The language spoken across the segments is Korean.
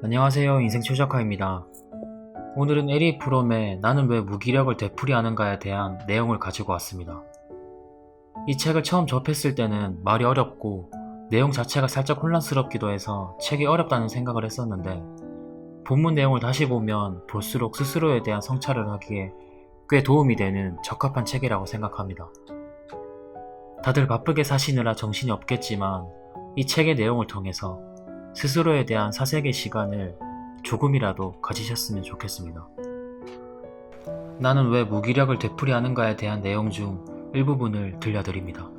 안녕하세요. 인생 최적화입니다. 오늘은 에리 프롬의 나는 왜 무기력을 되풀이하는가에 대한 내용을 가지고 왔습니다. 이 책을 처음 접했을 때는 말이 어렵고 내용 자체가 살짝 혼란스럽기도 해서 책이 어렵다는 생각을 했었는데 본문 내용을 다시 보면 볼수록 스스로에 대한 성찰을 하기에 꽤 도움이 되는 적합한 책이라고 생각합니다. 다들 바쁘게 사시느라 정신이 없겠지만 이 책의 내용을 통해서 스스로에 대한 사색의 시간을 조금이라도 가지셨으면 좋겠습니다. 나는 왜 무기력을 되풀이하는가에 대한 내용 중 일부분을 들려드립니다.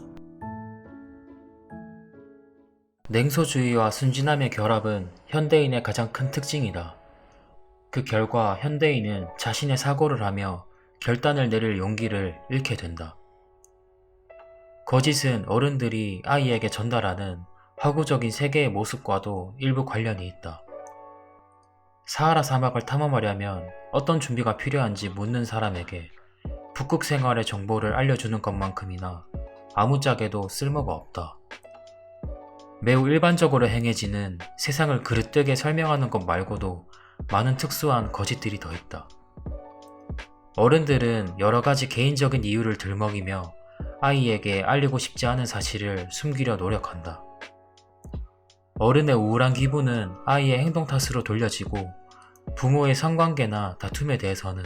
냉소주의와 순진함의 결합은 현대인의 가장 큰 특징이다. 그 결과 현대인은 자신의 사고를 하며 결단을 내릴 용기를 잃게 된다. 거짓은 어른들이 아이에게 전달하는 화구적인 세계의 모습과도 일부 관련이 있다. 사하라 사막을 탐험하려면 어떤 준비가 필요한지 묻는 사람에게 북극 생활의 정보를 알려주는 것만큼이나 아무짝에도 쓸모가 없다. 매우 일반적으로 행해지는 세상을 그릇되게 설명하는 것 말고도 많은 특수한 거짓들이 더 있다. 어른들은 여러 가지 개인적인 이유를 들먹이며 아이에게 알리고 싶지 않은 사실을 숨기려 노력한다. 어른의 우울한 기분은 아이의 행동 탓으로 돌려지고 부모의 성관계나 다툼에 대해서는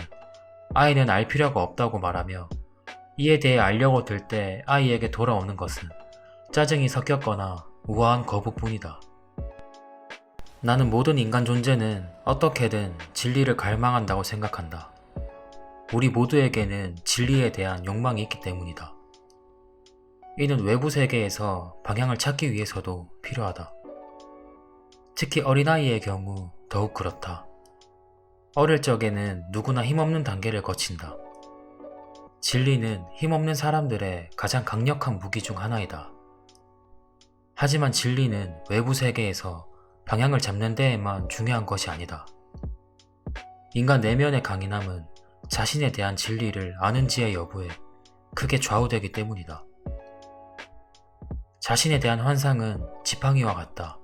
아이는 알 필요가 없다고 말하며 이에 대해 알려고 들 때 아이에게 돌아오는 것은 짜증이 섞였거나 우아한 거부뿐이다. 나는 모든 인간 존재는 어떻게든 진리를 갈망한다고 생각한다. 우리 모두에게는 진리에 대한 욕망이 있기 때문이다. 이는 외부 세계에서 방향을 찾기 위해서도 필요하다. 특히 어린아이의 경우 더욱 그렇다. 어릴 적에는 누구나 힘없는 단계를 거친다. 진리는 힘없는 사람들의 가장 강력한 무기 중 하나이다. 하지만 진리는 외부 세계에서 방향을 잡는 데에만 중요한 것이 아니다. 인간 내면의 강인함은 자신에 대한 진리를 아는지의 여부에 크게 좌우되기 때문이다. 자신에 대한 환상은 지팡이와 같다.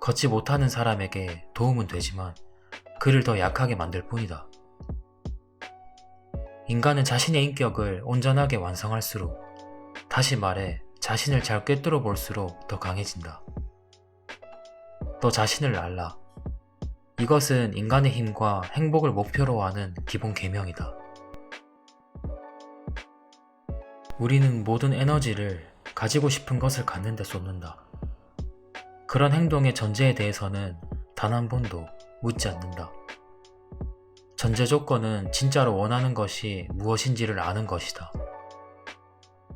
걷지 못하는 사람에게 도움은 되지만 그를 더 약하게 만들 뿐이다. 인간은 자신의 인격을 온전하게 완성할수록 다시 말해 자신을 잘 꿰뚫어 볼수록 더 강해진다. 너 자신을 알라. 이것은 인간의 힘과 행복을 목표로 하는 기본 계명이다. 우리는 모든 에너지를 가지고 싶은 것을 갖는 데 쏟는다. 그런 행동의 전제에 대해서는 단 한 번도 묻지 않는다. 전제 조건은 진짜로 원하는 것이 무엇인지를 아는 것이다.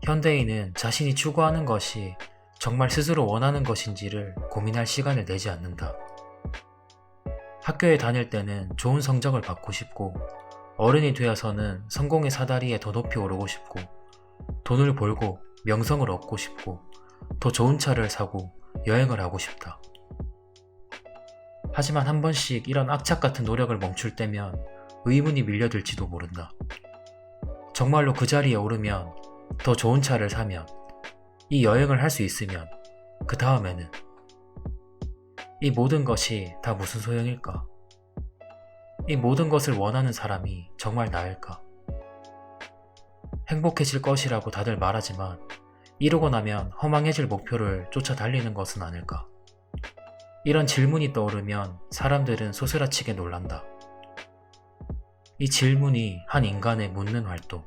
현대인은 자신이 추구하는 것이 정말 스스로 원하는 것인지를 고민할 시간을 내지 않는다. 학교에 다닐 때는 좋은 성적을 받고 싶고, 어른이 되어서는 성공의 사다리에 더 높이 오르고 싶고, 돈을 벌고 명성을 얻고 싶고, 더 좋은 차를 사고 여행을 하고 싶다. 하지만 한 번씩 이런 악착 같은 노력을 멈출 때면 의문이 밀려들지도 모른다. 정말로 그 자리에 오르면 더 좋은 차를 사면 이 여행을 할 수 있으면 그 다음에는 이 모든 것이 다 무슨 소용일까? 이 모든 것을 원하는 사람이 정말 나일까? 행복해질 것이라고 다들 말하지만 이루고 나면 허망해질 목표를 쫓아 달리는 것은 아닐까? 이런 질문이 떠오르면 사람들은 소스라치게 놀란다. 이 질문이 한 인간의 묻는 활동,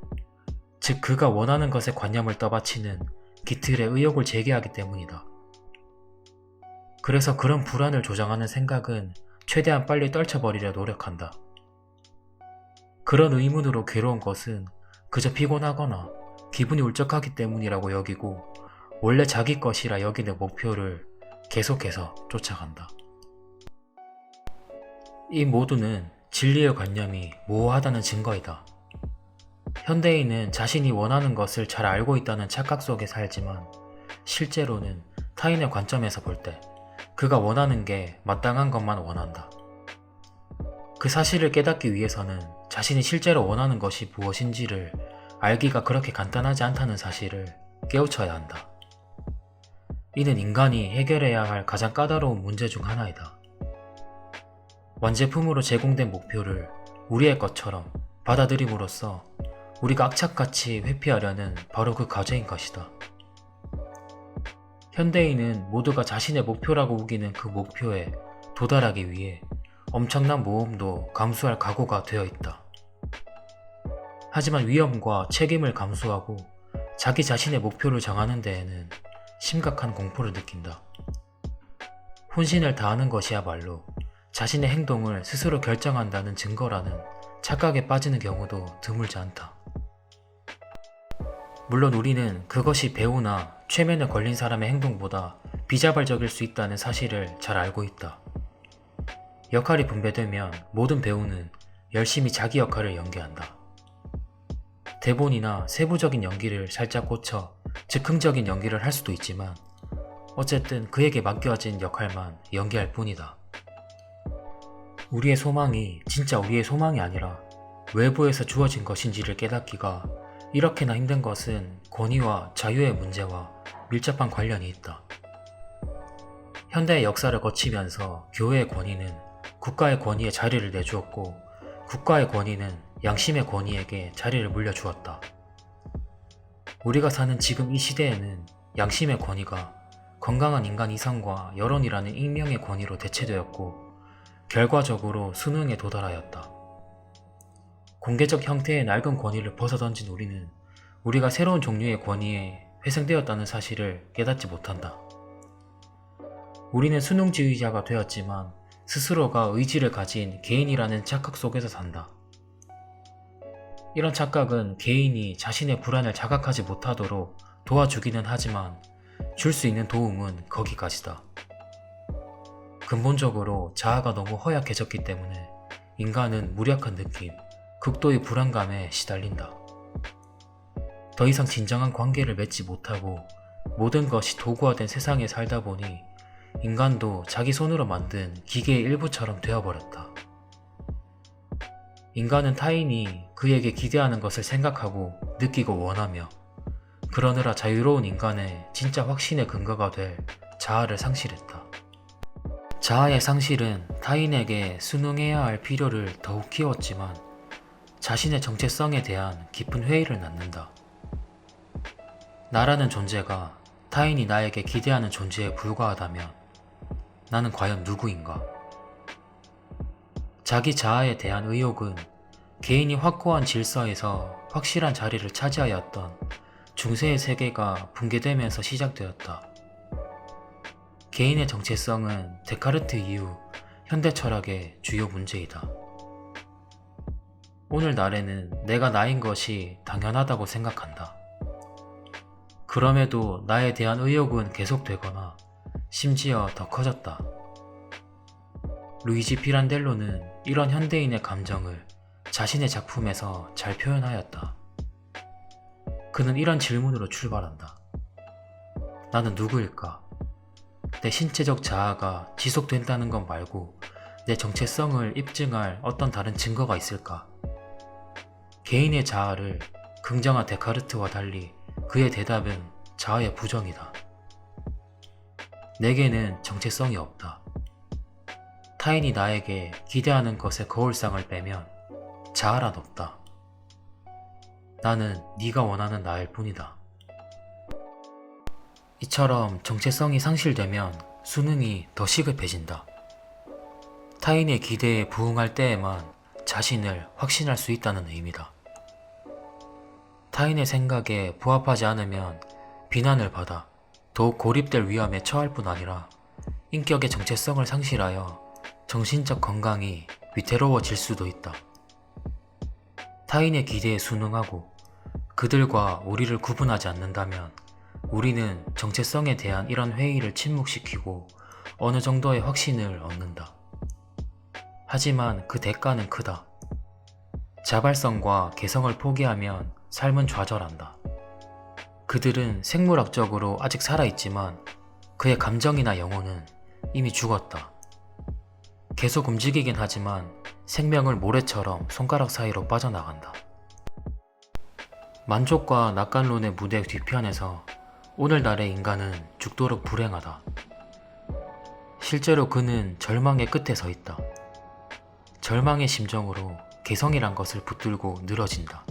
즉 그가 원하는 것에 관념을 떠받치는 기틀의 의욕을 제기하기 때문이다. 그래서 그런 불안을 조장하는 생각은 최대한 빨리 떨쳐버리려 노력한다. 그런 의문으로 괴로운 것은 그저 피곤하거나 기분이 울적하기 때문이라고 여기고 원래 자기 것이라 여기는 목표를 계속해서 쫓아간다. 이 모두는 진리의 관념이 모호하다는 증거이다. 현대인은 자신이 원하는 것을 잘 알고 있다는 착각 속에 살지만 실제로는 타인의 관점에서 볼 때 그가 원하는 게 마땅한 것만 원한다. 그 사실을 깨닫기 위해서는 자신이 실제로 원하는 것이 무엇인지를 알기가 그렇게 간단하지 않다는 사실을 깨우쳐야 한다. 이는 인간이 해결해야 할 가장 까다로운 문제 중 하나이다. 완제품으로 제공된 목표를 우리의 것처럼 받아들임으로써 우리가 악착같이 회피하려는 바로 그 과제인 것이다. 현대인은 모두가 자신의 목표라고 우기는 그 목표에 도달하기 위해 엄청난 모험도 감수할 각오가 되어 있다. 하지만 위험과 책임을 감수하고 자기 자신의 목표를 정하는 데에는 심각한 공포를 느낀다. 혼신을 다하는 것이야말로 자신의 행동을 스스로 결정한다는 증거라는 착각에 빠지는 경우도 드물지 않다. 물론 우리는 그것이 배우나 최면에 걸린 사람의 행동보다 비자발적일 수 있다는 사실을 잘 알고 있다. 역할이 분배되면 모든 배우는 열심히 자기 역할을 연기한다. 대본이나 세부적인 연기를 살짝 고쳐 즉흥적인 연기를 할 수도 있지만 어쨌든 그에게 맡겨진 역할만 연기할 뿐이다. 우리의 소망이 진짜 우리의 소망이 아니라 외부에서 주어진 것인지를 깨닫기가 이렇게나 힘든 것은 권위와 자유의 문제와 밀접한 관련이 있다. 현대의 역사를 거치면서 교회의 권위는 국가의 권위에 자리를 내주었고 국가의 권위는 양심의 권위에게 자리를 물려주었다. 우리가 사는 지금 이 시대에는 양심의 권위가 건강한 인간 이상과 여론이라는 익명의 권위로 대체되었고 결과적으로 수능에 도달하였다. 공개적 형태의 낡은 권위를 벗어던진 우리는 우리가 새로운 종류의 권위에 회생되었다는 사실을 깨닫지 못한다. 우리는 수능지휘자가 되었지만 스스로가 의지를 가진 개인이라는 착각 속에서 산다. 이런 착각은 개인이 자신의 불안을 자각하지 못하도록 도와주기는 하지만 줄 수 있는 도움은 거기까지다. 근본적으로 자아가 너무 허약해졌기 때문에 인간은 무력한 느낌, 극도의 불안감에 시달린다. 더 이상 진정한 관계를 맺지 못하고 모든 것이 도구화된 세상에 살다 보니 인간도 자기 손으로 만든 기계의 일부처럼 되어버렸다. 인간은 타인이 그에게 기대하는 것을 생각하고 느끼고 원하며 그러느라 자유로운 인간의 진짜 확신의 근거가 될 자아를 상실했다. 자아의 상실은 타인에게 순응해야 할 필요를 더욱 키웠지만 자신의 정체성에 대한 깊은 회의를 낳는다. 나라는 존재가 타인이 나에게 기대하는 존재에 불과하다면 나는 과연 누구인가? 자기 자아에 대한 의욕은 개인이 확고한 질서에서 확실한 자리를 차지하였던 중세의 세계가 붕괴되면서 시작되었다. 개인의 정체성은 데카르트 이후 현대 철학의 주요 문제이다. 오늘날에는 내가 나인 것이 당연하다고 생각한다. 그럼에도 나에 대한 의욕은 계속되거나 심지어 더 커졌다. 루이지 피란델로는 이런 현대인의 감정을 자신의 작품에서 잘 표현하였다. 그는 이런 질문으로 출발한다. 나는 누구일까? 내 신체적 자아가 지속된다는 것 말고 내 정체성을 입증할 어떤 다른 증거가 있을까? 개인의 자아를 긍정한 데카르트와 달리 그의 대답은 자아의 부정이다. 내게는 정체성이 없다. 타인이 나에게 기대하는 것의 거울상을 빼면 자아란 없다. 나는 네가 원하는 나일 뿐이다. 이처럼 정체성이 상실되면 수능이 더 시급해진다. 타인의 기대에 부응할 때에만 자신을 확신할 수 있다는 의미다. 타인의 생각에 부합하지 않으면 비난을 받아 더욱 고립될 위험에 처할 뿐 아니라 인격의 정체성을 상실하여 정신적 건강이 위태로워질 수도 있다. 타인의 기대에 순응하고 그들과 우리를 구분하지 않는다면 우리는 정체성에 대한 이런 회의를 침묵시키고 어느 정도의 확신을 얻는다. 하지만 그 대가는 크다. 자발성과 개성을 포기하면 삶은 좌절한다. 그들은 생물학적으로 아직 살아있지만 그의 감정이나 영혼은 이미 죽었다. 계속 움직이긴 하지만 생명을 모래처럼 손가락 사이로 빠져나간다. 만족과 낙관론의 무대 뒤편에서 오늘날의 인간은 죽도록 불행하다. 실제로 그는 절망의 끝에 서 있다. 절망의 심정으로 개성이란 것을 붙들고 늘어진다.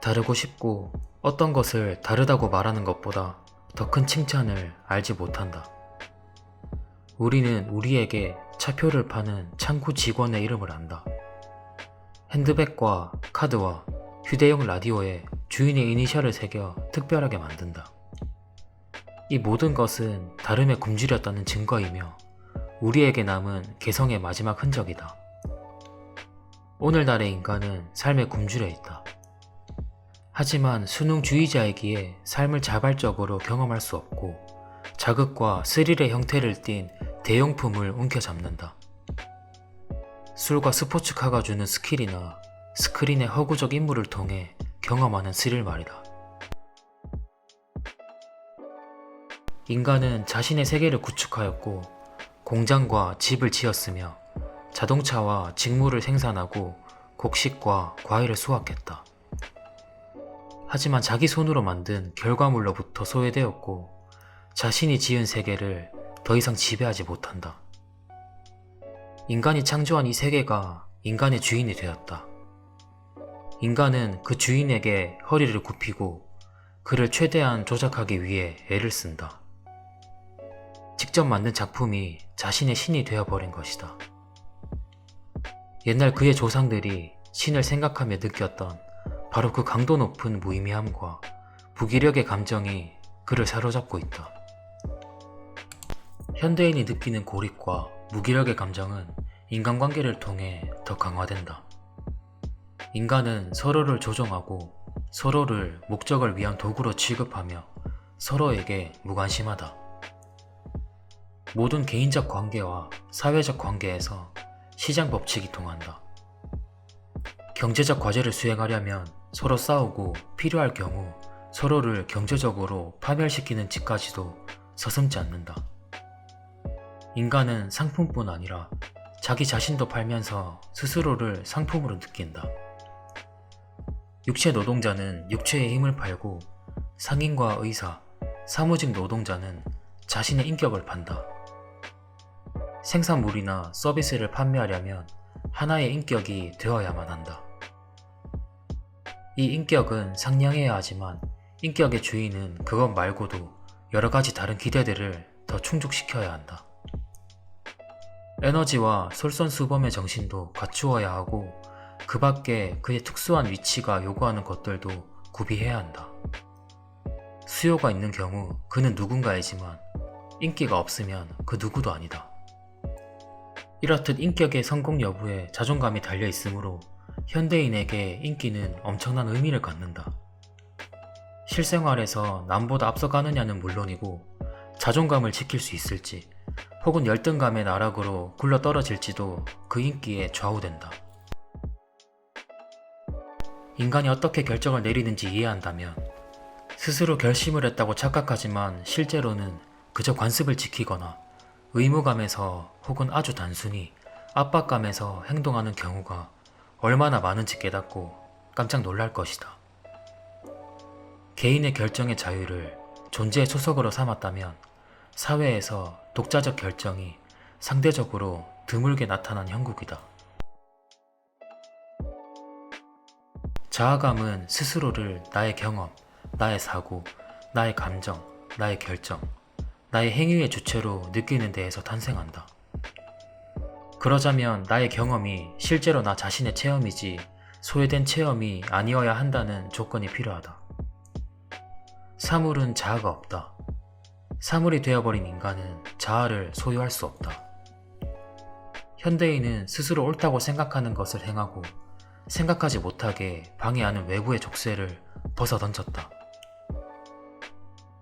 다르고 싶고 어떤 것을 다르다고 말하는 것보다 더 큰 칭찬을 알지 못한다. 우리는 우리에게 차표를 파는 창구 직원의 이름을 안다. 핸드백과 카드와 휴대용 라디오에 주인의 이니셜을 새겨 특별하게 만든다. 이 모든 것은 다름에 굶주렸다는 증거이며 우리에게 남은 개성의 마지막 흔적이다. 오늘날의 인간은 삶에 굶주려 있다. 하지만 수능주의자이기에 삶을 자발적으로 경험할 수 없고 자극과 스릴의 형태를 띤 대용품을 움켜잡는다. 술과 스포츠카가 주는 스킬이나 스크린의 허구적 임무를 통해 경험하는 스릴 말이다. 인간은 자신의 세계를 구축하였고 공장과 집을 지었으며 자동차와 직물을 생산하고 곡식과 과일을 수확했다. 하지만 자기 손으로 만든 결과물로부터 소외되었고 자신이 지은 세계를 더 이상 지배하지 못한다. 인간이 창조한 이 세계가 인간의 주인이 되었다. 인간은 그 주인에게 허리를 굽히고 그를 최대한 조작하기 위해 애를 쓴다. 직접 만든 작품이 자신의 신이 되어버린 것이다. 옛날 그의 조상들이 신을 생각하며 느꼈던 바로 그 강도 높은 무의미함과 무기력의 감정이 그를 사로잡고 있다. 현대인이 느끼는 고립과 무기력의 감정은 인간관계를 통해 더 강화된다. 인간은 서로를 조종하고 서로를 목적을 위한 도구로 취급하며 서로에게 무관심하다. 모든 개인적 관계와 사회적 관계에서 시장 법칙이 통한다. 경제적 과제를 수행하려면 서로 싸우고 필요할 경우 서로를 경제적으로 파멸시키는 짓까지도 서슴지 않는다. 인간은 상품뿐 아니라 자기 자신도 팔면서 스스로를 상품으로 느낀다. 육체 노동자는 육체의 힘을 팔고 상인과 의사, 사무직 노동자는 자신의 인격을 판다. 생산물이나 서비스를 판매하려면 하나의 인격이 되어야만 한다. 이 인격은 상냥해야 하지만 인격의 주인은 그것 말고도 여러 가지 다른 기대들을 더 충족시켜야 한다. 에너지와 솔선수범의 정신도 갖추어야 하고 그 밖에 그의 특수한 위치가 요구하는 것들도 구비해야 한다. 수요가 있는 경우 그는 누군가이지만 인기가 없으면 그 누구도 아니다. 이렇듯 인격의 성공 여부에 자존감이 달려 있으므로 현대인에게 인기는 엄청난 의미를 갖는다. 실생활에서 남보다 앞서가느냐는 물론이고 자존감을 지킬 수 있을지 혹은 열등감의 나락으로 굴러 떨어질지도 그 인기에 좌우된다. 인간이 어떻게 결정을 내리는지 이해한다면 스스로 결심을 했다고 착각하지만 실제로는 그저 관습을 지키거나 의무감에서 혹은 아주 단순히 압박감에서 행동하는 경우가 얼마나 많은지 깨닫고 깜짝 놀랄 것이다. 개인의 결정의 자유를 존재의 초석으로 삼았다면 사회에서 독자적 결정이 상대적으로 드물게 나타난 형국이다. 자아감은 스스로를 나의 경험, 나의 사고, 나의 감정, 나의 결정, 나의 행위의 주체로 느끼는 데에서 탄생한다. 그러자면 나의 경험이 실제로 나 자신의 체험이지 소외된 체험이 아니어야 한다는 조건이 필요하다. 사물은 자아가 없다. 사물이 되어버린 인간은 자아를 소유할 수 없다. 현대인은 스스로 옳다고 생각하는 것을 행하고 생각하지 못하게 방해하는 외부의 족쇄를 벗어 던졌다.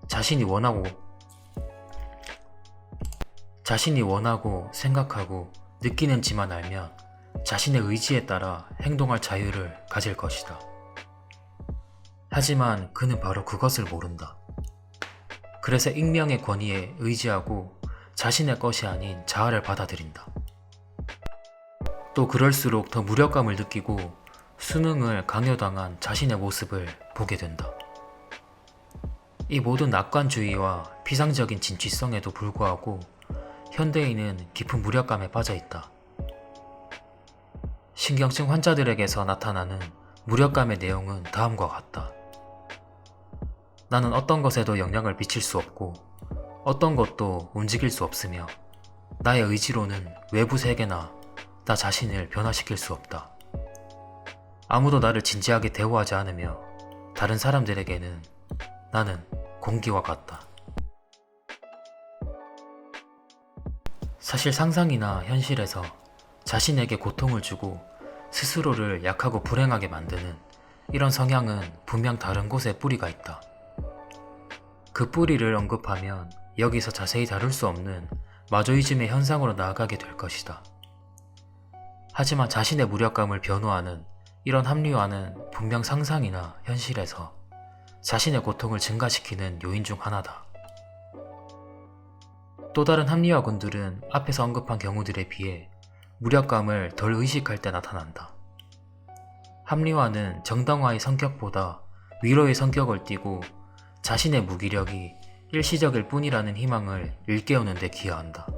자신이 원하고 자신이 원하고 생각하고 느끼는 지만 알면 자신의 의지에 따라 행동할 자유를 가질 것이다. 하지만 그는 바로 그것을 모른다. 그래서 익명의 권위에 의지하고 자신의 것이 아닌 자아를 받아들인다. 또 그럴수록 더 무력감을 느끼고 수능을 강요당한 자신의 모습을 보게 된다. 이 모든 낙관주의와 피상적인 진취성에도 불구하고 현대인은 깊은 무력감에 빠져 있다. 신경증 환자들에게서 나타나는 무력감의 내용은 다음과 같다. 나는 어떤 것에도 영향을 미칠 수 없고 어떤 것도 움직일 수 없으며 나의 의지로는 외부 세계나 나 자신을 변화시킬 수 없다. 아무도 나를 진지하게 대우하지 않으며 다른 사람들에게는 나는 공기와 같다. 사실 상상이나 현실에서 자신에게 고통을 주고 스스로를 약하고 불행하게 만드는 이런 성향은 분명 다른 곳에 뿌리가 있다. 그 뿌리를 언급하면 여기서 자세히 다룰 수 없는 마조이즘의 현상으로 나아가게 될 것이다. 하지만 자신의 무력감을 변호하는 이런 합리화는 분명 상상이나 현실에서 자신의 고통을 증가시키는 요인 중 하나다. 또 다른 합리화군들은 앞에서 언급한 경우들에 비해 무력감을 덜 의식할 때 나타난다. 합리화는 정당화의 성격보다 위로의 성격을 띠고 자신의 무기력이 일시적일 뿐이라는 희망을 일깨우는 데 기여한다.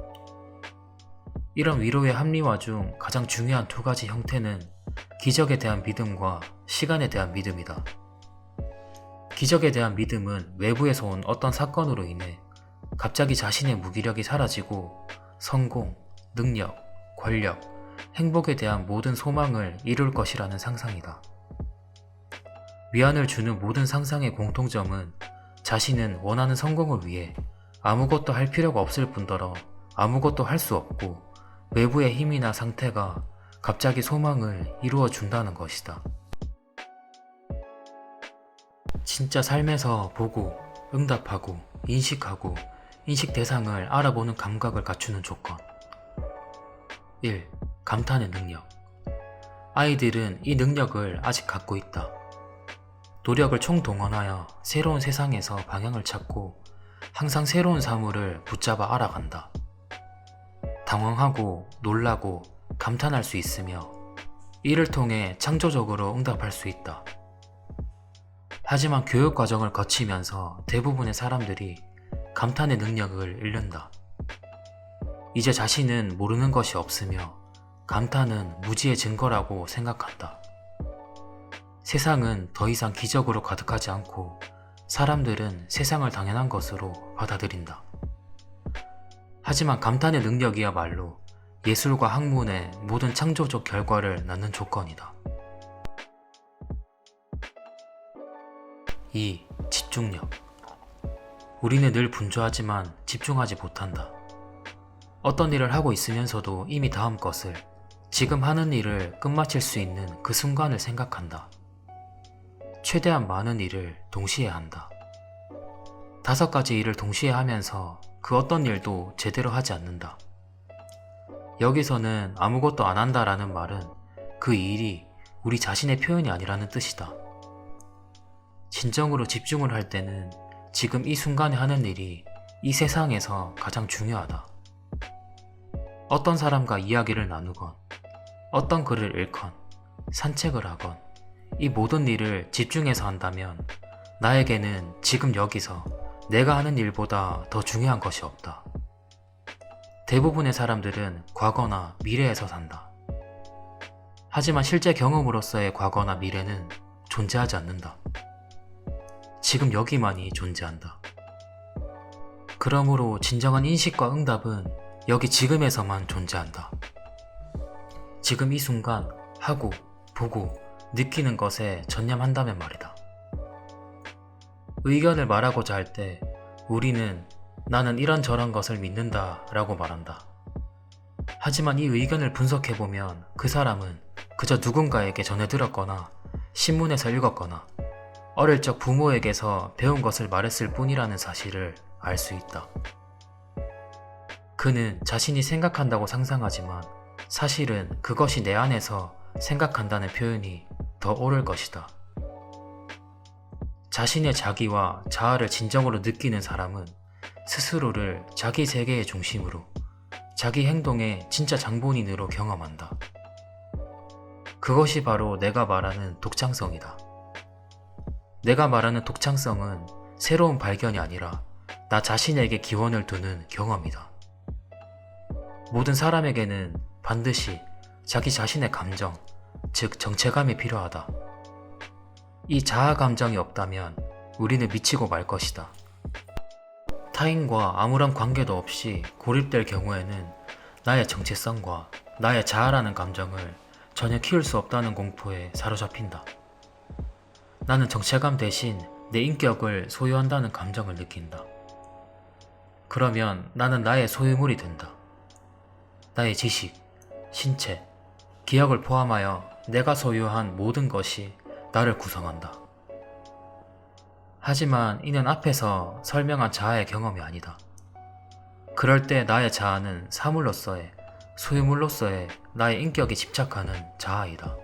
이런 위로의 합리화 중 가장 중요한 두 가지 형태는 기적에 대한 믿음과 시간에 대한 믿음이다. 기적에 대한 믿음은 외부에서 온 어떤 사건으로 인해 갑자기 자신의 무기력이 사라지고 성공, 능력, 권력, 행복에 대한 모든 소망을 이룰 것이라는 상상이다. 위안을 주는 모든 상상의 공통점은 자신은 원하는 성공을 위해 아무것도 할 필요가 없을 뿐더러 아무것도 할 수 없고 외부의 힘이나 상태가 갑자기 소망을 이루어 준다는 것이다. 진짜 삶에서 보고, 응답하고, 인식하고, 인식 대상을 알아보는 감각을 갖추는 조건. 1. 감탄의 능력. 아이들은 이 능력을 아직 갖고 있다. 노력을 총동원하여 새로운 세상에서 방향을 찾고 항상 새로운 사물을 붙잡아 알아간다. 당황하고 놀라고 감탄할 수 있으며 이를 통해 창조적으로 응답할 수 있다. 하지만 교육 과정을 거치면서 대부분의 사람들이 감탄의 능력을 잃는다. 이제 자신은 모르는 것이 없으며 감탄은 무지의 증거라고 생각한다. 세상은 더 이상 기적으로 가득하지 않고 사람들은 세상을 당연한 것으로 받아들인다. 하지만 감탄의 능력이야말로 예술과 학문의 모든 창조적 결과를 낳는 조건이다. 2. 집중력. 우리는 늘 분주하지만 집중하지 못한다. 어떤 일을 하고 있으면서도 이미 다음 것을, 지금 하는 일을 끝마칠 수 있는 그 순간을 생각한다. 최대한 많은 일을 동시에 한다. 다섯 가지 일을 동시에 하면서 그 어떤 일도 제대로 하지 않는다. 여기서는 아무것도 안 한다라는 말은 그 일이 우리 자신의 표현이 아니라는 뜻이다. 진정으로 집중을 할 때는 지금 이 순간에 하는 일이 이 세상에서 가장 중요하다. 어떤 사람과 이야기를 나누건, 어떤 글을 읽건, 산책을 하건, 이 모든 일을 집중해서 한다면 나에게는 지금 여기서 내가 하는 일보다 더 중요한 것이 없다. 대부분의 사람들은 과거나 미래에서 산다. 하지만 실제 경험으로서의 과거나 미래는 존재하지 않는다. 지금 여기만이 존재한다. 그러므로 진정한 인식과 응답은 여기 지금에서만 존재한다. 지금 이 순간 하고, 보고, 느끼는 것에 전념한다면 말이다. 의견을 말하고자 할 때 우리는 나는 이런저런 것을 믿는다 라고 말한다. 하지만 이 의견을 분석해보면 그 사람은 그저 누군가에게 전해 들었거나 신문에서 읽었거나 어릴 적 부모에게서 배운 것을 말했을 뿐이라는 사실을 알 수 있다. 그는 자신이 생각한다고 상상하지만 사실은 그것이 내 안에서 생각한다는 표현이 더 옳을 것이다. 자신의 자기와 자아를 진정으로 느끼는 사람은 스스로를 자기 세계의 중심으로 자기 행동의 진짜 장본인으로 경험한다. 그것이 바로 내가 말하는 독창성이다. 내가 말하는 독창성은 새로운 발견이 아니라 나 자신에게 기원을 두는 경험이다. 모든 사람에게는 반드시 자기 자신의 감정, 즉 정체감이 필요하다. 이 자아 감정이 없다면 우리는 미치고 말 것이다. 타인과 아무런 관계도 없이 고립될 경우에는 나의 정체성과 나의 자아라는 감정을 전혀 키울 수 없다는 공포에 사로잡힌다. 나는 정체감 대신 내 인격을 소유한다는 감정을 느낀다. 그러면 나는 나의 소유물이 된다. 나의 지식, 신체, 기억을 포함하여 내가 소유한 모든 것이 나를 구성한다. 하지만 이는 앞에서 설명한 자아의 경험이 아니다. 그럴 때 나의 자아는 사물로서의, 소유물로서의 나의 인격에 집착하는 자아이다.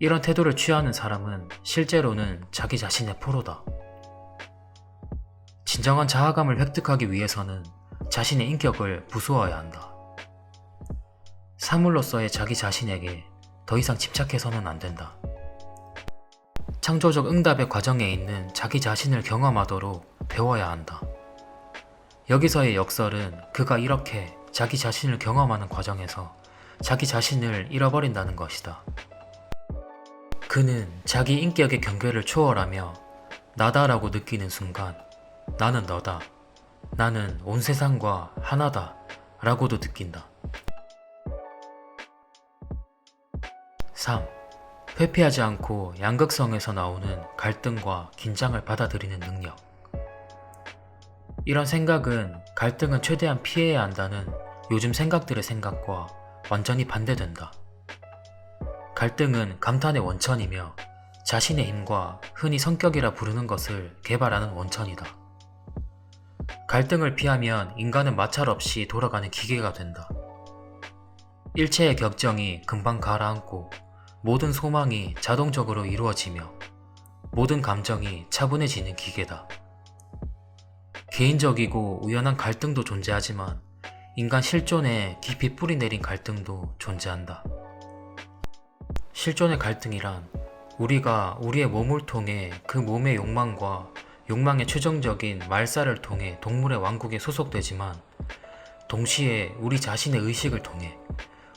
이런 태도를 취하는 사람은 실제로는 자기 자신의 포로다. 진정한 자아감을 획득하기 위해서는 자신의 인격을 부수어야 한다. 사물로서의 자기 자신에게 더 이상 집착해서는 안 된다. 창조적 응답의 과정에 있는 자기 자신을 경험하도록 배워야 한다. 여기서의 역설은 그가 이렇게 자기 자신을 경험하는 과정에서 자기 자신을 잃어버린다는 것이다. 그는 자기 인격의 경계를 초월하며 나다라고 느끼는 순간 나는 너다. 나는 온 세상과 하나다. 라고도 느낀다. 3. 회피하지 않고 양극성에서 나오는 갈등과 긴장을 받아들이는 능력. 이런 생각은 갈등은 최대한 피해야 한다는 요즘 생각들의 생각과 완전히 반대된다. 갈등은 감탄의 원천이며 자신의 힘과 흔히 성격이라 부르는 것을 개발하는 원천이다. 갈등을 피하면 인간은 마찰 없이 돌아가는 기계가 된다. 일체의 격정이 금방 가라앉고 모든 소망이 자동적으로 이루어지며 모든 감정이 차분해지는 기계다. 개인적이고 우연한 갈등도 존재하지만 인간 실존에 깊이 뿌리 내린 갈등도 존재한다. 실존의 갈등이란 우리가 우리의 몸을 통해 그 몸의 욕망과 욕망의 최종적인 말살을 통해 동물의 왕국에 소속되지만 동시에 우리 자신의 의식을 통해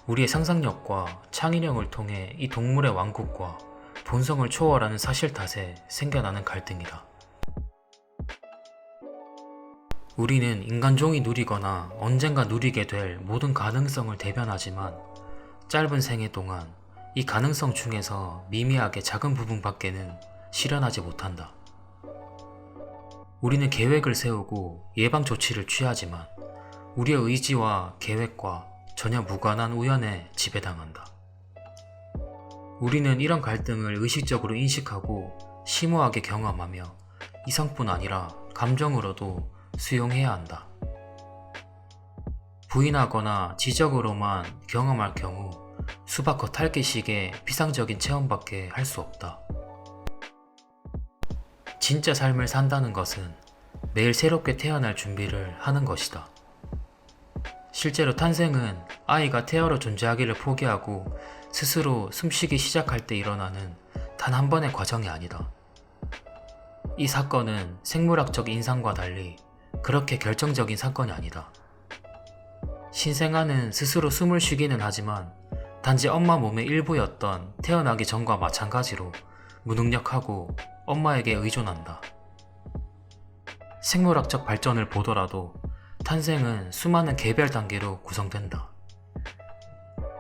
우리의 상상력과 창의력을 통해 이 동물의 왕국과 본성을 초월하는 사실 탓에 생겨나는 갈등이다. 우리는 인간종이 누리거나 언젠가 누리게 될 모든 가능성을 대변하지만 짧은 생애 동안 이 가능성 중에서 미미하게 작은 부분밖에는 실현하지 못한다. 우리는 계획을 세우고 예방 조치를 취하지만 우리의 의지와 계획과 전혀 무관한 우연에 지배당한다. 우리는 이런 갈등을 의식적으로 인식하고 심오하게 경험하며 이성뿐 아니라 감정으로도 수용해야 한다. 부인하거나 지적으로만 경험할 경우 수박과 탈기식의 피상적인 체험밖에 할 수 없다. 진짜 삶을 산다는 것은 매일 새롭게 태어날 준비를 하는 것이다. 실제로 탄생은 아이가 태어로 존재하기를 포기하고 스스로 숨쉬기 시작할 때 일어나는 단 한 번의 과정이 아니다. 이 사건은 생물학적 인상과 달리 그렇게 결정적인 사건이 아니다. 신생아는 스스로 숨을 쉬기는 하지만 단지 엄마 몸의 일부였던 태어나기 전과 마찬가지로 무능력하고 엄마에게 의존한다. 생물학적 발전을 보더라도 탄생은 수많은 개별 단계로 구성된다.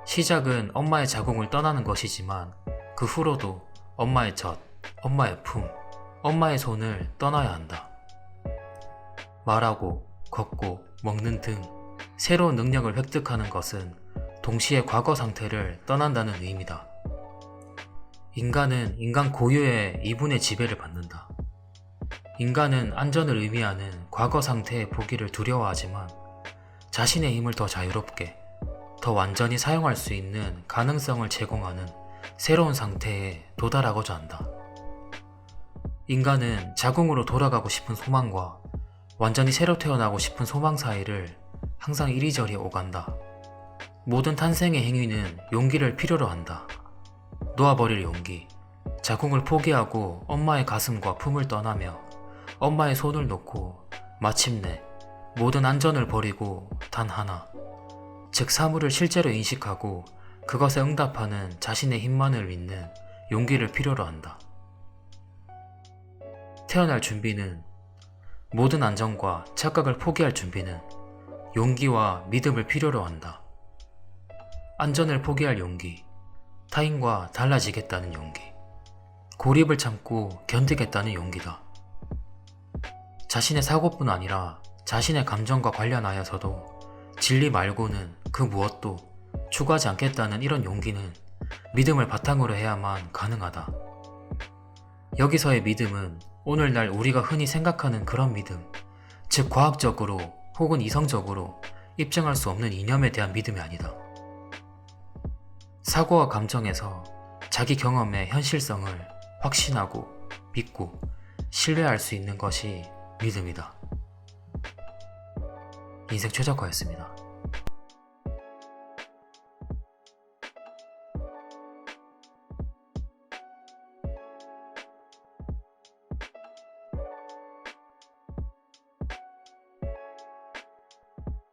시작은 엄마의 자궁을 떠나는 것이지만 그 후로도 엄마의 젖, 엄마의 품, 엄마의 손을 떠나야 한다. 말하고, 걷고, 먹는 등 새로운 능력을 획득하는 것은 동시에 과거 상태를 떠난다는 의미다. 인간은 인간 고유의 이분의 지배를 받는다. 인간은 안전을 의미하는 과거 상태의 보기를 두려워하지만 자신의 힘을 더 자유롭게, 더 완전히 사용할 수 있는 가능성을 제공하는 새로운 상태에 도달하고자 한다. 인간은 자궁으로 돌아가고 싶은 소망과 완전히 새로 태어나고 싶은 소망 사이를 항상 이리저리 오간다. 모든 탄생의 행위는 용기를 필요로 한다. 놓아버릴 용기. 자궁을 포기하고 엄마의 가슴과 품을 떠나며 엄마의 손을 놓고 마침내 모든 안전을 버리고 단 하나, 즉 사물을 실제로 인식하고 그것에 응답하는 자신의 힘만을 믿는 용기를 필요로 한다. 태어날 준비는 모든 안정과 착각을 포기할 준비는 용기와 믿음을 필요로 한다. 안전을 포기할 용기, 타인과 달라지겠다는 용기, 고립을 참고 견디겠다는 용기다. 자신의 사고뿐 아니라 자신의 감정과 관련하여서도 진리 말고는 그 무엇도 추구하지 않겠다는 이런 용기는 믿음을 바탕으로 해야만 가능하다. 여기서의 믿음은 오늘날 우리가 흔히 생각하는 그런 믿음, 즉 과학적으로 혹은 이성적으로 입증할 수 없는 이념에 대한 믿음이 아니다. 사고와 감정에서 자기 경험의 현실성을 확신하고 믿고 신뢰할 수 있는 것이 믿음이다. 인생 최적화였습니다.